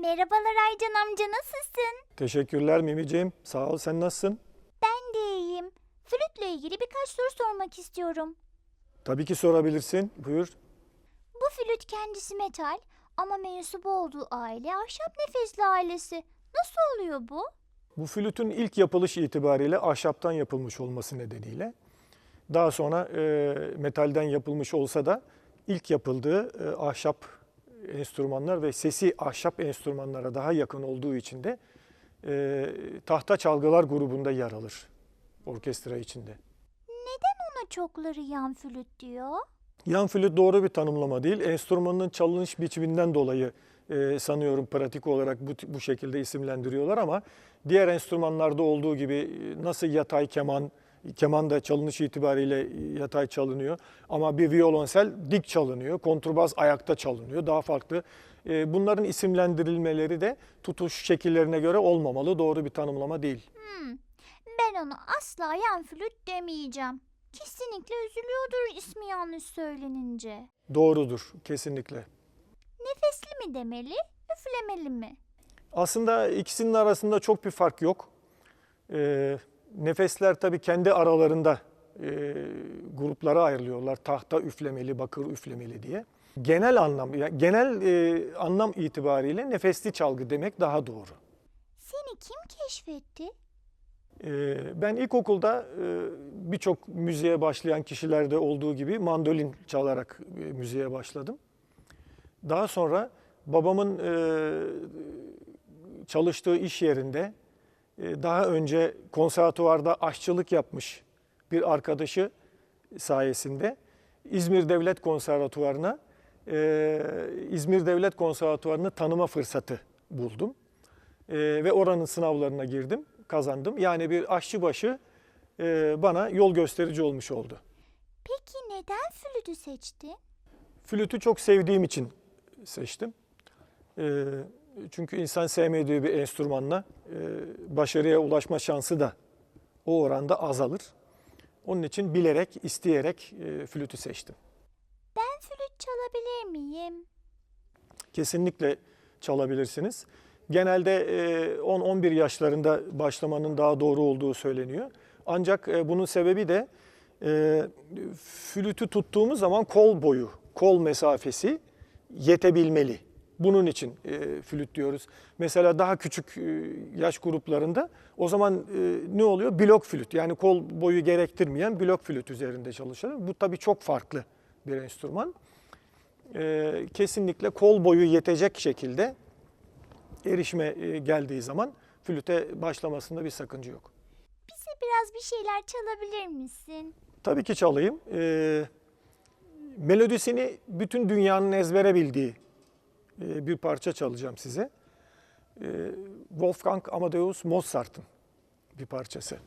Merhabalar Aycan amca nasılsın? Teşekkürler Mimiciğim. Sağ ol. Sen nasılsın? Ben de iyiyim. Flütle ilgili birkaç soru sormak istiyorum. Tabii ki sorabilirsin. Buyur. Bu flüt kendisi metal ama mensubu olduğu aile ahşap nefesli ailesi. Nasıl oluyor bu? Bu flütün ilk yapılış itibariyle ahşaptan yapılmış olması nedeniyle daha sonra e, metalden yapılmış olsa da ilk yapıldığı e, ahşap enstrümanlar ve sesi ahşap enstrümanlara daha yakın olduğu için de e, tahta çalgılar grubunda yer alır orkestra içinde. Ona çokları yan flüt diyor. Yan flüt doğru bir tanımlama değil. Enstrümanın çalınış biçiminden dolayı e, sanıyorum pratik olarak bu, bu şekilde isimlendiriyorlar ama diğer enstrümanlarda olduğu gibi e, nasıl yatay keman, keman da çalınış itibariyle yatay çalınıyor ama bir violonsel dik çalınıyor, kontrbas ayakta çalınıyor. Daha farklı. E, bunların isimlendirilmeleri de tutuş şekillerine göre olmamalı. Doğru bir tanımlama değil. Ben ona asla yan flüt demeyeceğim. Kesinlikle üzülüyordur ismi yanlış söylenince. Doğrudur kesinlikle. Nefesli mi demeli, üflemeli mi? Aslında ikisinin arasında çok bir fark yok. Ee, nefesler tabii kendi aralarında e, gruplara ayrılıyorlar. Tahta üflemeli, bakır üflemeli diye. Genel anlam, yani genel e, anlam itibariyle nefesli çalgı demek daha doğru. Seni kim keşfetti? Ee, ben ilkokulda e, birçok müziğe başlayan kişilerde olduğu gibi mandolin çalarak e, müziğe başladım. Daha sonra babamın e, çalıştığı iş yerinde e, daha önce konservatuvarda aşçılık yapmış bir arkadaşı sayesinde İzmir Devlet Konservatuvarı'na e, İzmir Devlet Konservatuvarı'nı tanıma fırsatı buldum. E, ve oranın sınavlarına girdim, kazandım. Yani bir aşçıbaşı e, bana yol gösterici olmuş oldu. Peki neden flütü seçti? Flütü çok sevdiğim için seçtim. E, çünkü insan sevmediği bir enstrümanla e, başarıya ulaşma şansı da o oranda azalır. Onun için bilerek, isteyerek e, flütü seçtim. Ben flüt çalabilir miyim? kesinlikle çalabilirsiniz. Genelde e, 10-11 yaşlarında başlamanın daha doğru olduğu söyleniyor. Ancak e, bunun sebebi de e, flütü tuttuğumuz zaman kol boyu, kol mesafesi yetebilmeli. Bunun için e, flüt diyoruz. Mesela daha küçük e, yaş gruplarında o zaman e, ne oluyor? Blok flüt yani kol boyu gerektirmeyen blok flüt üzerinde çalışılır. Bu tabii çok farklı bir enstrüman e, kesinlikle kol boyu yetecek şekilde erişime e, geldiği zaman flüte başlamasında bir sakınca yok. Bize biraz bir şeyler çalabilir misin? Tabii ki çalayım. E, melodisini bütün dünyanın ezbere bildiği bir parça çalacağım size. E, Wolfgang Amadeus Mozart'ın bir parçası.